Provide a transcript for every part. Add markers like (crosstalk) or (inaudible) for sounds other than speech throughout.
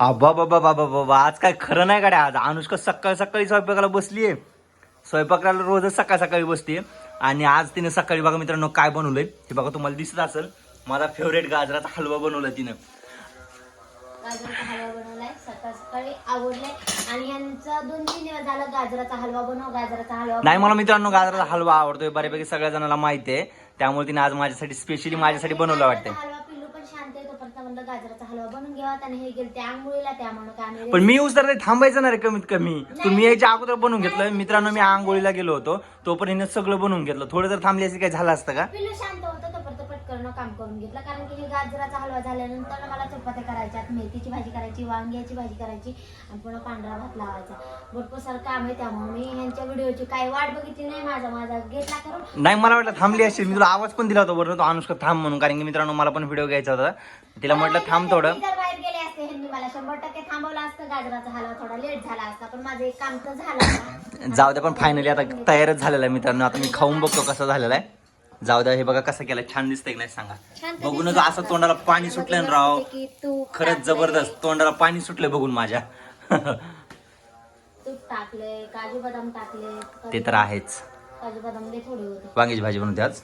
अबा बाबा बाबा बाबा आज काय खरं नाही गाड्या आज अनुष्का सकाळी सकाळी स्वयंपाकाला बसलीये. स्वयंपाकाला रोजच सकाळ सकाळी बसते आणि आज तिने सकाळी बघा मित्रांनो काय बनवलंय? हे बघा तुम्हाला दिसत असेल माझा फेवरेट गाजराचा हलवा बनवला तिनं. गाजराचा हलवा बनवलाय सकाळ सकाळी आवडलाय. आणि यांचा दोन तीन दिवस झाला गाजराचा हलवा बनव गाजराचा हलवा नाही मला मित्रांनो गाजराचा हलवा आवडतोय बऱ्यापैकी सगळ्या जणांना माहिती आहे त्यामुळे तिने आज माझ्यासाठी स्पेशली माझ्यासाठी बनवला वाटतंय गाजराचा हलवा पिल्लू पण शांत आहे तोपर्यंत म्हणलं गाजराचा हलवा बनवून घ्यावा आणि हे गेले त्या आंघोळीला त्यामुळे काय आम्ही पण मी उतर थांबायचं ना रे कमीत कमी. तुम्ही यायच्या अगोदर बनवून घेतलं. मित्रांनो मी आंघोळीला गेलो होतो. तोपर्यंत हिने सगळं बनवून घेतलं. थोडं जर थांबली असं काय झालं असतं का? पिल्लू शांत होतं पटकन काम करून घेतलं. कारण की हे गाजराचा हलवा झाल्यानंतर मला चपात्या करायच्यात मेथीची भाजी करायची वांग्याची भाजी करायची आणि पुन्हा पांढरा भात लावायचा. भरपूर सारं काम आहे त्यामुळे मी यांच्या व्हिडिओची काही वाट बघितली नाही. माझा माझा घेतला करून. नाही मला वाटलं थांबली असेल. मी तुला आवाज पण दिला होता बरं तो अनुष्का थांब म्हणून. कारण की मित्रांनो मला पण व्हिडिओ घ्यायचा होता. तिला म्हटलं थांब थोडं. बाहेर गेले असते ह्यांनी मला शंभर टक्के थांबवलं असतं. गाजराचा हलवा थोडा लेट झाला असता. पण माझं एक काम तर झालं. जाऊ द्या पण फायनली आता तयारच झालेला आहे मित्रांनो. आता मी खाऊन बघतो कसं झालेला आहे. जाऊ द्या हे बघा कसं केलं छान दिसतंय की नाही सांगा. बघूनच दिसलं. असं तोंडाला पाणी सुटलं ना राव. खरंच जबरदस्त. तोंडाला पाणी सुटलंय बघून माझ्या. टाकले काजू बदाम टाकले ते तर आहेच. काजू बदाम वांग्याची भाजी बनवते आज.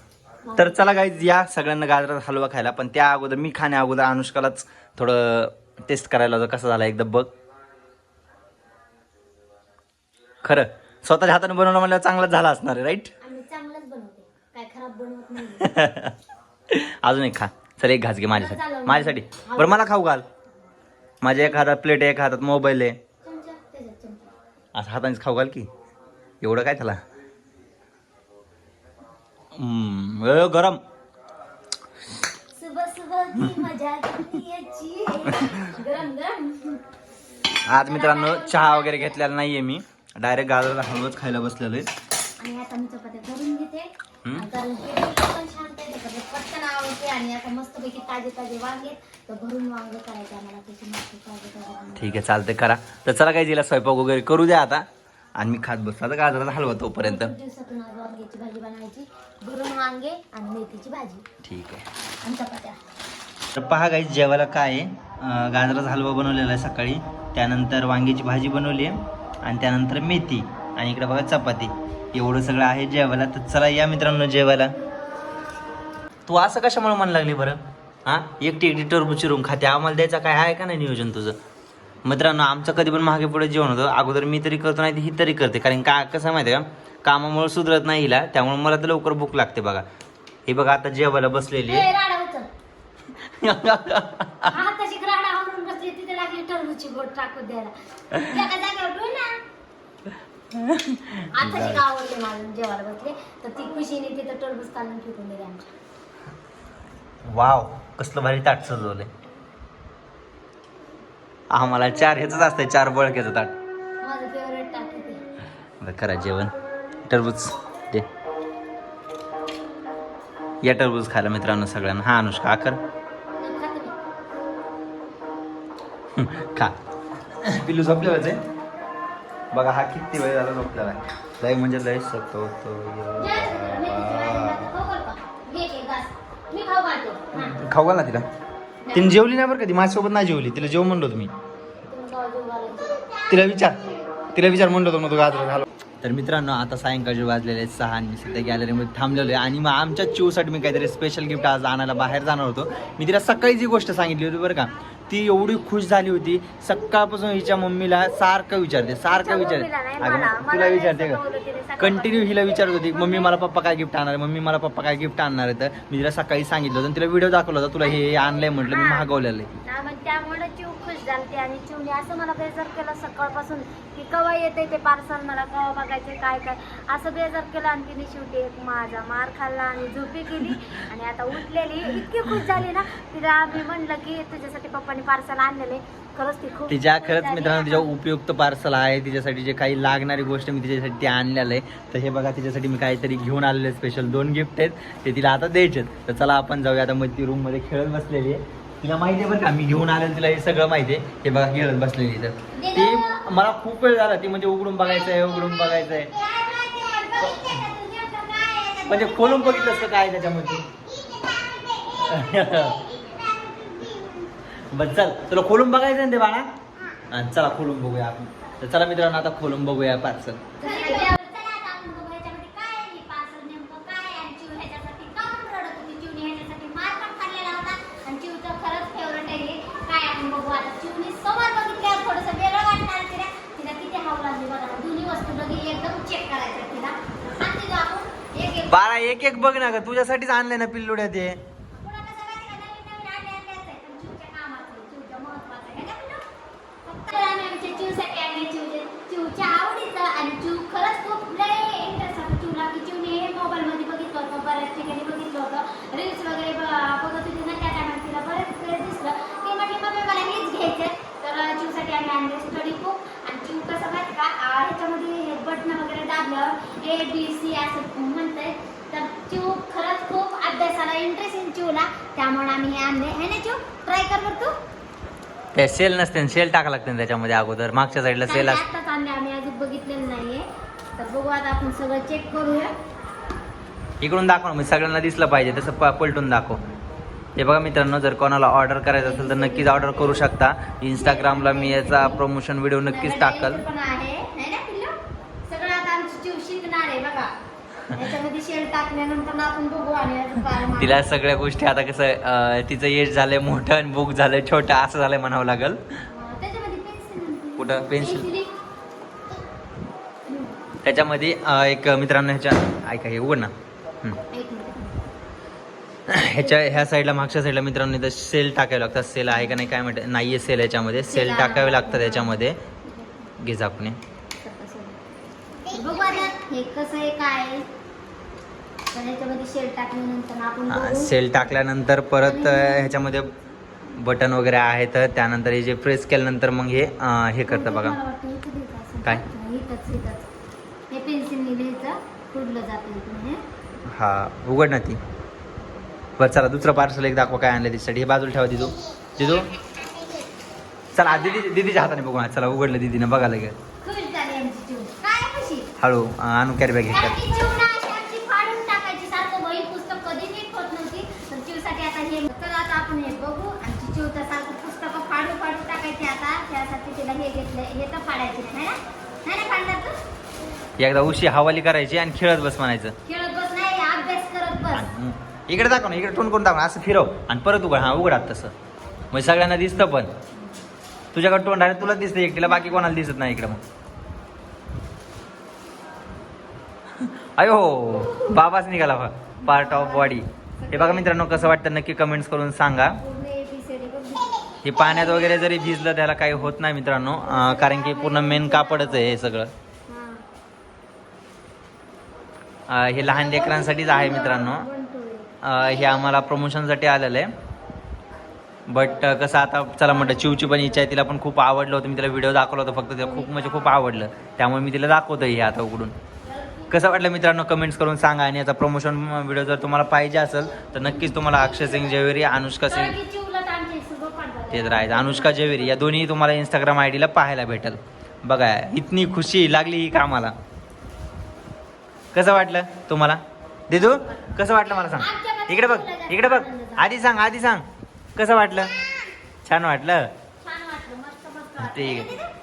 तर चला गाईज या सगळ्यांना गाजराचा हलवा खायला. पण त्या अगोदर मी खाण्या अगोदर अनुष्कालाच थोडं टेस्ट करायला होतं कसं झालं एकदा बघ. खरं. स्वतःच्या हाताने बनवलं म्हणल्यावर चांगलाच झाला असणार आहे राईट आम्ही चांगलंच बनवते काय खराब बनवत नाही (laughs) अजून एक खा. चल एक घास घे माझ्यासाठी. माझ्यासाठी. बरं मला खाऊ घाल. माझ्या एक हातात प्लेट आहे एक हातात मोबाईल आहे. असं हातानेच खाऊ घाल की. एवढं काय त्याला? (laughs) गरम. आज मित्रांनो चहा वगैरे घेतलेला नाहीये मी. डायरेक्ट गाजराचा हलवाच खायला बसलेलो आहे. आणि आता मी चपात्या करून घेते हम्म. आणि कारण की ते पण छान आहे त्याच्यात पटकन आवडते आणि आता मस्तपैकी ताजे ताजे वांगे तर भरून वांगे करायचे आम्हाला त्याची मस्त ताजे ताजे वांगे. ठीक आहे चालते करा. तर चला काही तिला स्वयंपाक वगैरे करू द्या आता. आणि मी खात बसतो आता गाजराचा हलवा तोपर्यंत. खूप दिवसातून आज वांग्याची भाजी बनायची. भरून वांगे आणि मेथीची भाजी. ठीक आहे. आणि चपात्या. तर पहा काही जेवायला काय आहे? अं, गाजराचा हलवा बनवलेला आहे सकाळी. त्यानंतर वांग्याची भाजी बनवली आहे. आणि त्यानंतर मेथी. आणि इकडे बघा चपाती. एवढं सगळं आहे जेवायला तर चला या मित्रांनो जेवायला. तू असं कशामुळे म्हणायला लागली बरं? हां? एकटी एकटी टरबूज चिरून खाते. आम्हाला द्यायचं काय आहे का नाही नियोजन तुझं? मित्रांनो आमचं कधी पण मागे पुढे जेवण होतं. अगोदर मी तरी करतो नाही ही तरी करते. कारण का कसं आहे माहिती आहे का? कामामुळे सुधरत नाही हिला. त्यामुळे मला तर लवकर भूक लागते बघा. हे बघा आता जेवायला बसलेली (laughs) हा आता माझं जेवायला बसले. तर ती खुशीने तिथं टरबूज काढून फेकून दिले आमच्या वाव कसलं भारी ताट सजवलंय. आम्हाला चार ह्याच असतंय चार बळक्याचं ताट. माझं फेवरेट टाक ते आता करा जेवण. टरबूज दे. या टरबूज खायला मित्रांनो सगळ्यांना. हा अनुष्का आकर खा. पिल्लू झोपलेलाच आहे. बघा हा किती वेळ झाला झोपलेला? लय म्हणजे लय शकतो तो खाऊ घाल ना तिला. तिने जेवली नाही बरं कधी माझ्यासोबत नाही जेवली. तिला जेव म्हणलो तुम्ही तिला विचार. तिला विचार म्हणलो होतो मग तो गाजर घालो. तर मित्रांनो आता सायंकाळचे वाजलेले आहेत सहा आणि मी सध्या गॅलरीमध्ये थांबलेलो आहे. आणि मग आमच्या चिवसाठी मी काहीतरी स्पेशल गिफ्ट आज आणायला बाहेर जाणार होतो. मी तिला सकाळी जी गोष्ट सांगितली होती बरं का ती एवढी खुश झाली होती. सकाळपासून हिच्या मम्मीला सारखं विचारते सारखं विचारते. तुला विचारते का? सकाळी कंटिन्यू हिला विचारत होती मम्मी मला पप्पा काय गिफ्ट आणणार मम्मी मला पप्पा काय गिफ्ट आणणार आहे? तर मी तिला सकाळी सांगितलं होतं तिला व्हिडिओ दाखवला होता तुला हे आणलंय म्हटलं मी मागवलेलं आहे. मग त्यामुळे चिव खुश झालते आणि चिवने असं मला बेजार केलं सकाळपासून की कवा येते ते पार्सल मला कवा बघायचे काय काय. असं बेजार केलं आणि तिने शेवटी एक माझा मार खाल्ला आणि झोपी केली आणि आता उठलेली इतकी खुश झाली ना तिला आम्ही म्हणलं की तुझ्यासाठी पप्पानी पार्सल आणलेले. खरंच ती खूप तिच्या खरंच. मित्रांनो तिच्या उपयुक्त पार्सल आहे तिच्यासाठी जे काही लागणारी गोष्ट मी तिच्यासाठी आणलेलं आहे. तर हे बघा तिच्यासाठी मी काहीतरी घेऊन आलेले स्पेशल दोन गिफ्ट आहेत. ते तिला आता द्यायचे. तर चला आपण जाऊया. आता मग ती रूममध्ये खेळत बसलेली आहे. तिला माहिती आहे बरं का मी घेऊन आलेलं तिला हे सगळं माहिती आहे. हे बघा खेळत बसलेली तर ती मला खूप वेळ झाला ती म्हणजे उघडून बघायचं आहे उघडून बघायचं आहे. म्हणजे खोलून बघितलं असतं काय त्याच्यामध्ये? (laughs) बस चल. तुला खोलून बघायचं ना ते बाळा? हा, चला खोलून बघूया आपण. तर चला मित्रांनो आता खोलून बघूया पार्सल बाळा एक एक बघ ना ग. तुझ्यासाठीच आणलंय ना पिल्लुड्या ते आहे आणि चिव ह्याच्यासाठी का म्हणून रडत होती? चिवने ह्याच्यासाठी मार पण खाल्लेला होता आणि चिवचं खरंच favorite आहे हे. काय आपण बघू आता. चिवने समोर बघितल्यावर थोडंसं वेगळं वाटणार तिला. तिला किती हाव लागली बघा. दोन्ही वस्तू दोघी एकदम check करायच्या तिला. आणि तिला आपण एक एक- बाळा एक एक बघ ना ग तुझ्यासाठीच आणलंय ना पिल्लुड्या ते पुन्हा कसं माहिती का? नवीन नवीन आणले आणलेच आहे. पण चिवच्या कामाचं आहे. चिवच्या महत्वाचं आहे. है का पिल्लू? फक्त आम्ही आमच्या चिवसाठी आणले चिवचे चिवच्या आवडीचं आणि चिव खरंच खूप लय इंटरेस्ट होता चिवला की चिवने हे मोबाईल मध्ये बघितलं होतं बऱ्याच ठिकाणी बघितलं होतं रील्स वगैरे ब- बघत होती ना त्या टायमात तिला बरेच वेळ दिसलं ती म्हटली मम्मी मला हेच घ्यायचं तर चिवसाठी आणि चिव कसं माहिती का? ह्याच्यामध्ये हे वगैरे दाबल्यावर ए बी सी असं म्हणतंय. तर चिव खरंच खूप अभ्यासाला इंटरेस्ट आहे चिवला. त्यामुळे आम्ही हे आणले. है ना चिव? ट्राय कर बरं तू. ते सेल नसते सेल टाका लागते त्याच्यामध्ये अगोदर. मागच्या साईडला सेल असते आत्ताच आणले आम्ही. अजून बघितलेलं नाहीये. तर बघू आता आपण सगळं चेक करूया. इकडून दाखव ना, म्हणजे सगळ्यांना दिसलं पाहिजे. तसं प- पलटून दाखव. हे बघा मित्रांनो जर कोणाला ऑर्डर करायचं असेल तर नक्कीच ऑर्डर करू शकता. इंस्टाग्रामला मी याचा प्रमोशन व्हिडिओ नक्कीच टाकल. तिला सगळ्या गोष्टी आता कसं तिचं एज झालंय मोठं आणि बुक झालंय छोटं असं झालंय म्हणावं लागल. कुठं? पेन्सिल? त्याच्यामध्ये एक मित्रांनो ह्याच्या ऐका हे उघड ना. ह्याच्या ह्या साईडला मागच्या साईडला मित्रांनो इथं सेल टाकावे लागतात. सेल आहे का नाही काय म्हणतात नाहीये सेल याच्यामध्ये. सेल टाकावे आहे. लागतात याच्यामध्ये. घे झाकणे हे आहे आहे. तर बघू. सेल टाकल्यानंतर परत ह्याच्यामध्ये बटन वगैरे आहेत. त्यानंतर हे जे प्रेस केल्यानंतर मग हे हे करतं बघा. काय? हा उघड ना ती. बरं चला दुसरं पार्सल एक दाखवा काय आणलं तिच्यासाठी. हे बाजूला ठेवा दिदू. दिदू? चला दिदी दिदीच्या हाताने बघू चला उघडलं दिदीनं बघा लगेच. हळू आणू कॅरी बॅग कारण घ्या की चिव ना अशी आमची फाडून टाकायची. सारखं वही पुस्तक कधी नीट होत नव्हती. तर चिवसाठी आता हे तर आता आपण हे बघू. आमची चिव तर सारखं पुस्तकं फाडून फाडून टाकायची आता. त्यासाठी तिला हे घेतलं हे तर फाडायचे. नाही ना? नाही ना फाडणार तू? एकदा उशी हवाली करायची आणि खेळत बस म्हणायचं. इकडे दाखव ना इकडे टोन करून दाखव ना, असं फिरव. आणि परत उघड. हा उघडात तसं. म्हणजे सगळ्यांना दिसतं पण. तुझ्याकडे तोंड आहे तुला दिसतं एकटीला बाकी कोणाला दिसत नाही इकडे मग. अयो बाबाच निघाला पार्ट ऑफ बॉडी हे बघा मित्रांनो कसं वाटतं नक्की कमेंट्स करून सांगा. पूर्ण एपिसोड बघ हे पाण्यात वगैरे जरी भिजलं त्याला काही होत नाही मित्रांनो. अं, कारण की पूर्ण मेन कापडच आहे हे सगळं. हा. अं, हे लहान लेकरांसाठीच आहे मित्रांनो. हे आम्हाला प्रमोशनसाठी आलेलं आहे. बट कसं आता चला म्हटलं चिवची पण इच्छा आहे तिला पण खूप आवडलं होतं मी तिला व्हिडिओ दाखवला होता फक्त तिला खूप म्हणजे खूप आवडलं. त्यामुळे मी तिला दाखवतो हे आता उघडून. कसं वाटलं मित्रांनो कमेंट्स करून सांगा आणि याचा प्रमोशन व्हिडिओ जर तुम्हाला पाहिजे असेल तर नक्कीच तुम्हाला अक्षय सिंग जवेरी अनुष्का सिंग. ते तर आहे अनुष्का जवेरी या दोन्ही तुम्हाला इंस्टाग्राम आय डीला पाहायला भेटेल. बघा इतनी खुशी लागली ही कामाला. कसं वाटलं तुम्हाला? दिदू कसं वाटलं मला सांग? इकडे बघ इकडे बघ आधी सांग आधी सांग कसं वाटलं छान वाटलं. ठीक आहे.